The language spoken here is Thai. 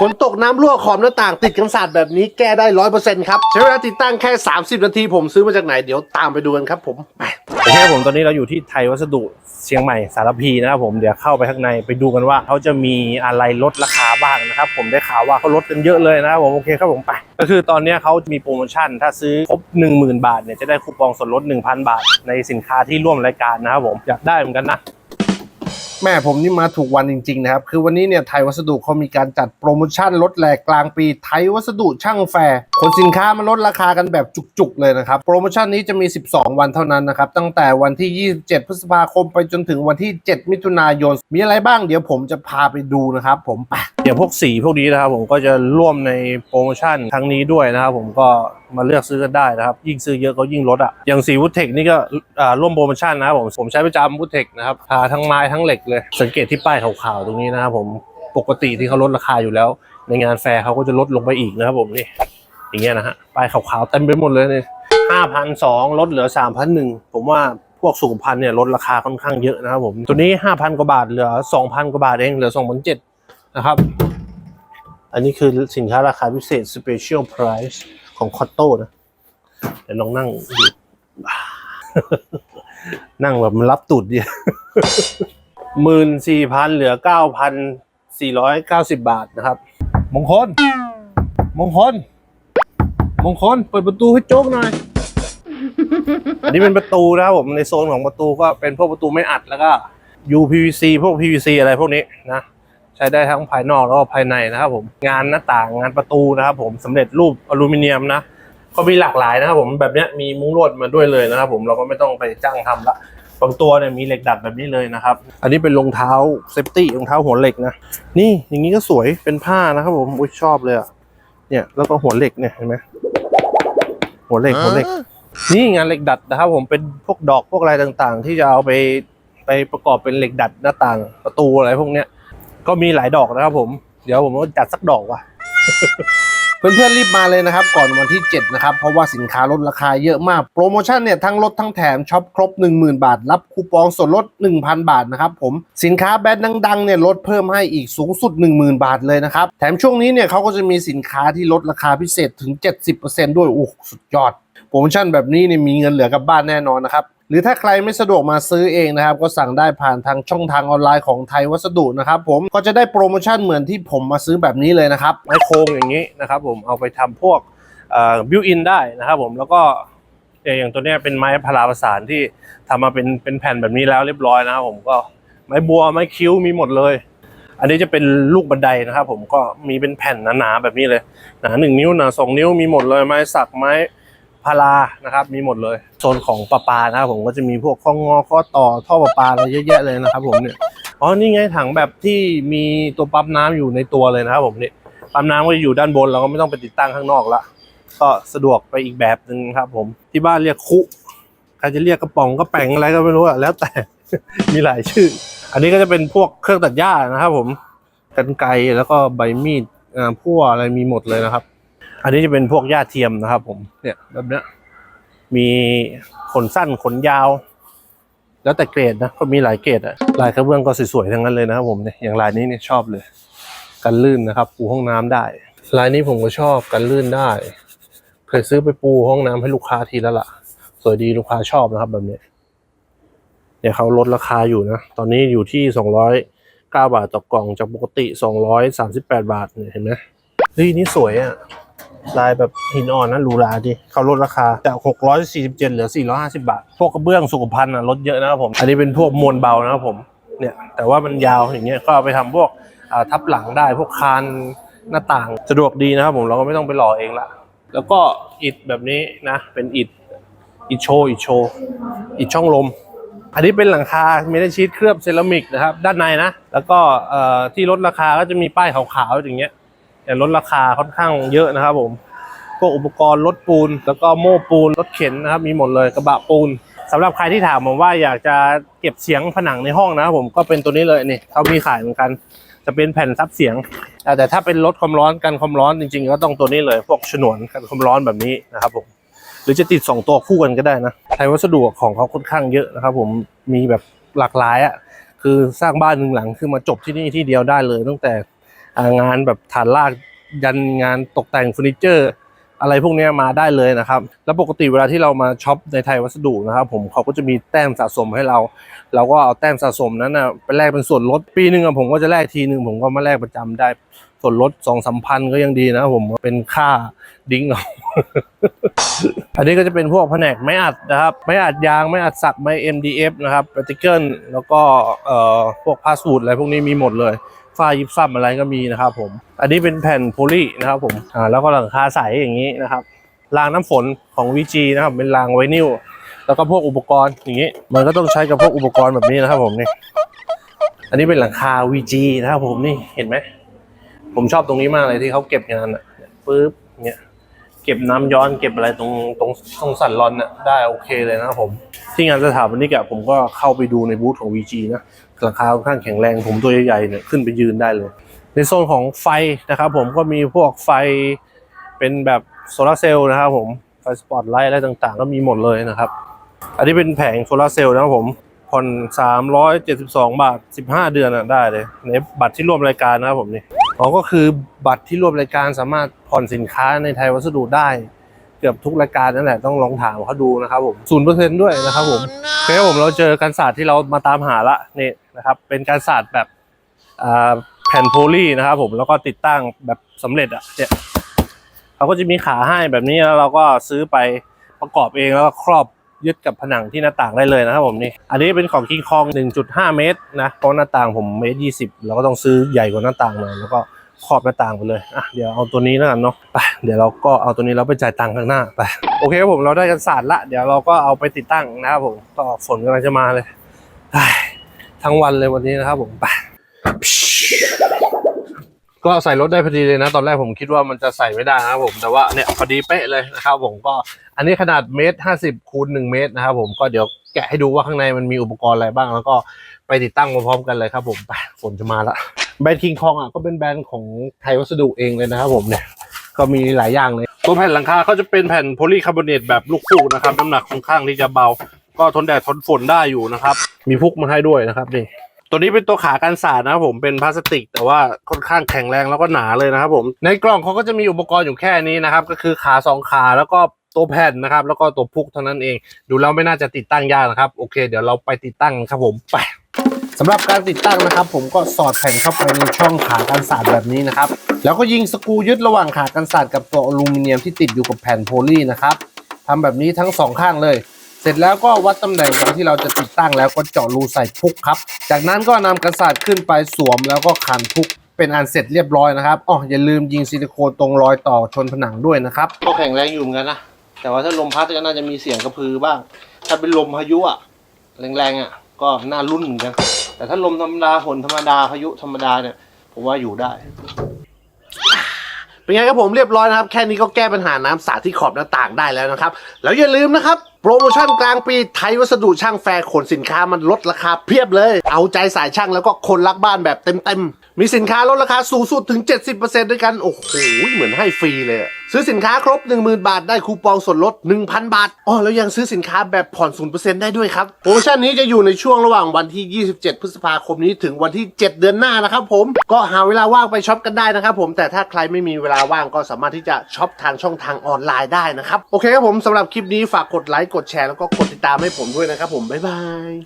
ฝนตกน้ำรั่วขอบหน้าต่างติดกันสาดแบบนี้แก้ได้ร้อยเปอร์เซ็นต์ครับใช้เวลาติดตั้งแค่ 30 นาทีผมซื้อมาจากไหนเดี๋ยวตามไปดูกันครับผมไปโอเคครับผมตอนนี้เราอยู่ที่ไทยวัสดุเชียงใหม่สารพีนะครับผมเดี๋ยวเข้าไปข้างในไปดูกันว่าเขาจะมีอะไรลดราคาบ้างนะครับผมได้ข่าวว่าเขาลดกันเยอะเลยนะครับผมโอเคครับผมไป ก็คือตอนนี้เขามีโปรโมชั่นถ้าซื้อครบ 10,000 บาทเนี่ยจะได้คูปองส่วนลด 1,000 บาท ในสินค้าที่ร่วมรายการนะครับผมอยากได้เหมือนกันนะ แม่ผมนี่มาถูกวันจริง ๆ นะครับ คือวันนี้เนี่ยไทยวัสดุเขามีการจัดโปรโมชั่นลดแหลกกลางปีไทยวัสดุช่างแฟร์ขนสินค้ามาลดราคากันแบบจุกๆเลยนะครับ โปรโมชั่นนี้จะมี 12 วันเท่านั้นนะครับ ตั้งแต่วันที่ 27 พฤษภาคมไปจนถึงวันที่ 7 มิถุนายน มีอะไรบ้างเดี๋ยวผมจะพาไปดูนะครับผมไปอย่างพวกสีพวกนี้นะครับผมก็จะร่วมในโปรโมชั่นครั้งนี้ด้วยนะครับผมก็มาเลือกซื้อกันได้นะครับ ยิ่งซื้อเยอะก็ยิ่งลดอะอย่างสีวุฒเทคนี่ก็ร่วมโปรโมชั่นนะครับผมผมใช้ประจำวุฒเทคนะครับทาทั้งไม้ทั้งเหล็กเลย สังเกตที่ป้ายขาวๆตรงนี้นะครับผมปกติที่เขาลดราคาอยู่แล้ว ในงานแฟร์เขาก็จะลดลงไปอีกนะครับผมนี่ อย่างเงี้ยนะฮะป้ายขาวๆเต็มไปหมดเลยเนี่ยห้าพันสองลดเหลือสามพันหนึ่งผมว่าพวกสุขภัณฑ์เนี่ยลดราคาค่อนข้างเยอะนะครับผมตัวนี้ห้าพันกว่าบาทเหลือสองพันกว่าบาทเองเหลือสองพันเจ็ดนะครับ อันนี้คือสินค้าราคาพิเศษ Special Price ของคอตโต้นะเดี๋ยวลองนั่งดูนั่งแบบมันรับตูดดีหมื่นสี่พันเหลือเก้าพันสี่ร้อยเก้าสิบบาทนะครับ มงคล มงคล มงคลเปิดประตูให้โจ๊กหน่อย อันนี้เป็นประตูนะครับผมในโซนของประตูก็เป็นพวกประตูไม่อัดแล้วก็ UPVC พวก PVC อะไรพวกนี้นะใช้ได้ทั้งภายนอกแล้วก็ภายในนะครับผมงานหน้าต่างงานประตูนะครับผมสำเร็จรูปอลูมิเนียมนะก็มีหลากหลายนะครับผมแบบนี้มีมุ้งลวดมาด้วยเลยนะครับผมเราก็ไม่ต้องไปจ้างทำละบางตัวเนี่ยมีเหล็กดัดแบบนี้เลยนะครับ อันนี้เป็นรองเท้าเซฟตี้รองเท้าหัวเหล็กนะนี่อย่างนี้ก็สวยเป็นผ้านะครับผมอุ้ยชอบเลยอะเนี่ยแล้วก็หัวเหล็กเนี่ยเห็นไหม หัวเหล็กหัวเหล็กนี่งานเหล็กดัดนะครับ ผมเป็นพวกดอกพวกอะไรต่างๆ ที่จะเอาไปไปประกอบเป็นเหล็กดัดหน้าต่างประตูอะไรพวกเนี้ย ก็มีหลายดอกนะครับผม เดี๋ยวผมก็จัดสักดอกว่ะ เพื่อนๆรีบมาเลยนะครับ ก่อนวันที่ 7 นะครับ เพราะว่าสินค้าลดราคาเยอะมาก โปรโมชั่นเนี่ยทั้งลดทั้งแถมช็อปครบ 10,000 บาท รับคูปองส่วนลด 1,000 บาทนะครับผมสินค้าแบรนด์ดังๆเนี่ยลดเพิ่มให้อีกสูงสุด 10,000 บาทเลยนะครับแถมช่วงนี้เนี่ยเขาก็จะมีสินค้าที่ลดราคาพิเศษถึง 70%ด้วยโอ้สุดยอดโปรโมชั่นแบบนี้เนี่ยมีเงินเหลือกับบ้านแน่นอนนะครับ หรือถ้าใครไม่สะดวกมาซื้อเองนะครับ ก็สั่งได้ผ่านทางช่องทางออนไลน์ของไทยวัสดุนะครับผมก็จะได้โปรโมชั่นเหมือนที่ผมมาซื้อแบบนี้เลยนะครับไม้โครงอย่างนี้นะครับผมเอาไปทำพวกบิวอินได้นะครับผมแล้วก็อย่างตัวนี้เป็นไม้พาราประสานที่ทำมาเป็นเป็นแผ่นแบบนี้แล้วเรียบร้อยนะครับผมก็ไม้บัวไม้คิ้วมีหมดเลย อันนี้จะเป็นลูกบันไดนะครับผมก็มีเป็นแผ่นหนาๆแบบนี้เลยหนาหนึ่งนิ้วหนาสองนิ้วมีหมดเลยไม้สักไม้ พารานะครับ มีหมดเลยโซนของประปานะครับผมก็จะมีพวกข้องอข้อต่อท่อประปาอะไรเยอะแยะเลยนะครับ ผมเนี่ยอ๋อนี่ไงถังแบบที่มีตัวปั๊มน้ำอยู่ในตัวเลยนะครับ ผมเนี่ยปั๊มน้ำก็จะอยู่ด้านบนเราก็ไม่ต้องไปติดตั้งข้างนอกละก็สะดวกไปอีกแบบหนึ่งครับ ผมที่บ้านเรียกคุใครจะเรียกกระป๋องกระแป๋งอะไรก็ไม่รู้อะแล้วแต่มีหลายชื่อ อันนี้ก็จะเป็นพวกเครื่องตัดหญ้านะครับ ผมกันไกแล้วก็ใบมีดอ่าพั่วอะไรมีหมดเลยนะครับ อันนี้จะเป็นพวกหญ้าเทียมนะครับ ผม เนี่ยแบบเนี้ยมีขนสั้นขนยาว แล้วแต่เกรดนะก็มีหลายเกรดอะลายกระเบื้องก็สวยๆทั้งนั้นเลยนะครับผมเนี่ยอย่างลายนี้เนี่ยชอบเลย กันลื่นนะครับ ปูห้องน้ำได้ ลายนี้ผมก็ชอบกันลื่นได้ เคยซื้อไปปูห้องน้ำให้ลูกค้าทีแล้วล่ะสวยดีลูกค้าชอบนะครับ แบบนี้เนี่ยเขาลดราคาอยู่นะตอนนี้อยู่ที่สองร้อยเก้าบาทต่อกล่องจากปกติสองร้อยสามสิบแปดบาทเนี่ยเห็นไหมเฮ้ยนี่สวยอะ ลายแบบหินอ่อนนะหรูหราดิเขาลดราคาจากหกร้อยสี่สิบเจ็ดเหลือสี่ร้อยห้าสิบาท พวกกระเบื้องสุขภัณฑ์อะลดเยอะนะครับผม อันนี้เป็นพวกมวลเบานะครับผมเนี่ยแต่ว่ามันยาวอย่างเงี้ยก็เอาไปทำพวกทับหลังได้พวกคานหน้าต่างสะดวกดีนะครับผมเราก็ไม่ต้องไปหล่อเองละแล้วก็อิฐแบบนี้นะเป็นอิฐอิฐโชว์อิฐโชว์อิฐช่องลม อันนี้เป็นหลังคาเมทัลชีตเคลือบเซรามิกนะครับด้านในนะแล้วก็ที่ลดราคาก็จะมีป้ายขาวๆอย่างเงี้ย ลดราคาค่อนข้างเยอะนะครับผมพวกอุปกรณ์รถปูน แล้วก็โม่ปูนรถเข็นนะครับมีหมดเลยกระบะปูนสำหรับใครที่ถามผมว่าอยากจะเก็บเสียงผนังในห้องนะครับผมก็เป็นตัวนี้เลยนี่เขามีขายเหมือนกัน จะเป็นแผ่นซับเสียง แต่ถ้าเป็นลดความร้อนกันความร้อนจริง ๆ ก็ต้องตัวนี้เลย พวกฉนวนกันความร้อนแบบนี้นะครับผมหรือจะติด 2 ตัวคู่กันก็ได้นะไทยวัสดุของเขาค่อนข้างเยอะนะครับผมมีแบบหลากหลายอะคือสร้างบ้านหนึ่งหลังคือมาจบที่นี่ที่เดียวได้เลยตั้งแต่ งานแบบฐานลากยันงานตกแต่งเฟอร์นิเจอร์ อะไรพวกนี้มาได้เลยนะครับ แล้วปกติเวลาที่เรามาช็อปในไทยวัสดุนะครับผมเขาก็จะมีแต้มสะสมให้เรา เราก็เอาแต้มสะสมนั้นนะไปแลกเป็นส่วนลดปีหนึ่งผมก็จะแลกทีหนึ่งผมก็มาแลกประจำได้ส่วนลดสองสามพันก็ยังดีนะผมเป็นค่าดิ้งเอาอันนี้ก็จะเป็นพวกแผนกไม้อัดนะครับไม้อัดยางไม้อัดสักไม้ MDF นะครับปฏิเกิลแล้วก็เอ่อพวกพาส w ูดอะไรพวกนี้มีหมดเลย ฝ้ายิบซ้ำอะไรก็มีนะครับผม อันนี้เป็นแผ่นโพลีนะครับผมอ่าแล้วก็หลังคาใสอย่างนี้นะครับรางน้ำฝนของ VG นะครับเป็นรางไวนิลแล้วก็พวกอุปกรณ์อย่างนี้ มันก็ต้องใช้กับพวกอุปกรณ์แบบนี้นะครับผมนี่อันนี้เป็นหลังคา VG นะครับผมนี่เห็นไหมผมชอบตรงนี้มากเลยที่เขาเก็บงานอะปึ๊บเนี่ยเก็บน้ำย้อนเก็บอะไรตรงตรงตรงสันรอนน่ะได้โอเคเลยนะครับผม ที่งานสถาปนิกอะผมก็เข้าไปดูในบูธของ VG นะ หลังคาค่อนข้างแข็งแรงผมตัวใหญ่ๆเนี่ยขึ้นไปยืนได้เลย ในโซนของไฟนะครับผมก็มีพวกไฟเป็นแบบโซลาร์เซลล์นะครับผมไฟสปอตไลท์อะไรต่างๆ ก็มีหมดเลยนะครับ อันนี้เป็นแผงโซลาร์เซลล์นะครับผมผ่อน372 บาท 15 เดือนอะได้เลยในบัตรที่ร่วมรายการนะครับผมนี่อ๋อก็คือบัตรที่ร่วมรายการสามารถผ่อนสินค้าในไทยวัสดุได้ เกือบทุกรายการนั่นแหละต้องลองถามเขาดูนะครับผมศูนเปอร์เซ็นต์ด้วยนะครับผมโอเคครับผมเราเจอการศาสตร์ที่เรามาตามหาละนี่นะครับเป็นการศาสตร์แบบอ่าแผ่นโพลีนะครับผมแล้วก็ติดตั้งแบบสำเร็จอะเนี่ยเขาก็จะมีขาให้แบบนี้แล้วเราก็ซื้อไปประกอบเองแล้วก็ครอบยึดกับผนังที่หน้าต่างได้เลยนะครับผมนี่ อันนี้เป็นของคิงคอง 1.5 เมตรนะ เพราะหน้าต่างผมเมตร 20 เราก็ต้องซื้อใหญ่กว่าหน้าต่างหน่อยแล้วก็ ครอบหน้าต่างไปเลยอะเดี๋ยวเอาตัวนี้แล้วกันเนาะไปเดี๋ยวเราก็เอาตัวนี้แล้วไปจ่ายตังค์ข้างหน้าไปโอเคครับผมเราได้กันศาสตร์ละเดี๋ยวเราก็เอาไปติดตั้งนะครับผมก็ฝนกำลังจะมาเลยเฮ้ยทั้งวันเลยวันนี้นะครับผมไปก็ใส่รถได้พอดีเลยนะ ตอนแรกผมคิดว่ามันจะใส่ไม่ได้นะครับผมแต่ว่าเนี่ยพอดีเป๊ะเลยนะครับผมก็อันนี้ขนาดเมตรห้าสิบคูณหนึ่งเมตรนะครับผมก็เดี๋ยวแกะให้ดูว่าข้างในมันมีอุปกรณ์อะไรบ้าง แล้วก็ ไปติดตั้งมาพร้อมกันเลยครับผมไปฝนจะมาละแบรนด์คิงคองอะก็เป็นแบรนด์ของไทยวัสดุเองเลยนะครับผมเนี่ยก็มีหลายอย่างเลยตัวแผ่นหลังคาเขาจะเป็นแผ่นโพลีคาร์บอเนตแบบลูกฟูกนะครับน้ำหนักค่อนข้างที่จะเบา ก็ทนแดดทนฝนได้อยู่นะครับ มีพุกมาให้ด้วยนะครับนี่ตัวนี้เป็นตัวขากันสาดนะครับผมเป็นพลาสติก แต่ว่าค่อนข้างแข็งแรงแล้วก็หนาเลยนะครับผมในกล่องเขาก็จะมีอุปกรณ์อยู่แค่นี้นะครับก็คือขาสองขาแล้วก็ตัวแผ่นนะครับ แล้วก็ตัวพุกเท่านั้นเอง ดูแล้วไม่น่าจะติดตั้งยากนะครับ โอเค เดี๋ยวเราไปติดตั้งครับผมไป สำหรับการติดตั้งนะครับ ผมก็สอดแผ่นเข้าไปในช่องขากันสาดแบบนี้นะครับ แล้วก็ยิงสกูยึดระหว่างขากันสาดกับตัวอลูมิเนียมที่ติดอยู่กับแผ่นโพลีนะครับทำแบบนี้ทั้งสองข้างเลย เสร็จแล้วก็วัดตำแหน่งตรงที่เราจะติดตั้งแล้วก็เจาะรูใส่พุกครับ จากนั้นก็นำกระสาดขึ้นไปสวมแล้วก็ขันพุกเป็นอันเสร็จเรียบร้อยนะครับอ๋ออย่าลืมยิงซิลิโคนตรงรอยต่อชนผนังด้วยนะครับก็แข็งแรงอยู่เหมือนกันนะแต่ว่าถ้าลมพัดก็น่าจะมีเสียงกระพือบ้าง ถ้าเป็นลมพายุอะแรงๆอะก็น่ารุ่นเหมือนกัน แต่ถ้าลมธรรมดาฝนธรรมดาพายุธรรมดาเนี่ยผมว่าอยู่ได้ เป็นไงครับผมเรียบร้อยนะครับ แค่นี้ก็แก้ปัญหาน้ำสาดที่ขอบหน้าต่างได้แล้วนะครับ แล้วอย่าลืมนะครับโปรโมชั่นกลางปีไทยวัสดุช่างแฟร์ขนสินค้ามันลดราคาเพียบเลย เอาใจสายช่างแล้วก็คนรักบ้านแบบเต็มๆ มีสินค้าลดราคาสูงสุดถึง 70%ด้วยกัน โอ้โห เหมือนให้ฟรีเลย ซื้อสินค้าครบ 10,000 บาทได้คูปองส่วนลด 1,000 บาทอ๋อแล้วยังซื้อสินค้าแบบผ่อน 0%ได้ด้วยครับโปรโมชั่นนี้จะอยู่ในช่วงระหว่างวันที่ 27 พฤษภาคมนี้ถึงวันที่ 7 เดือนหน้านะครับผมก็หาเวลาว่างไปช็อปกันได้นะครับผมแต่ถ้าใครไม่มีเวลาว่างก็สามารถที่จะช็อปทางช่องทางออนไลน์ได้นะครับโอเคครับผมสำหรับคลิปนี้ฝากกดไลค์กดแชร์แล้วก็กดติดตามให้ผมด้วยนะครับผมบ๊ายบาย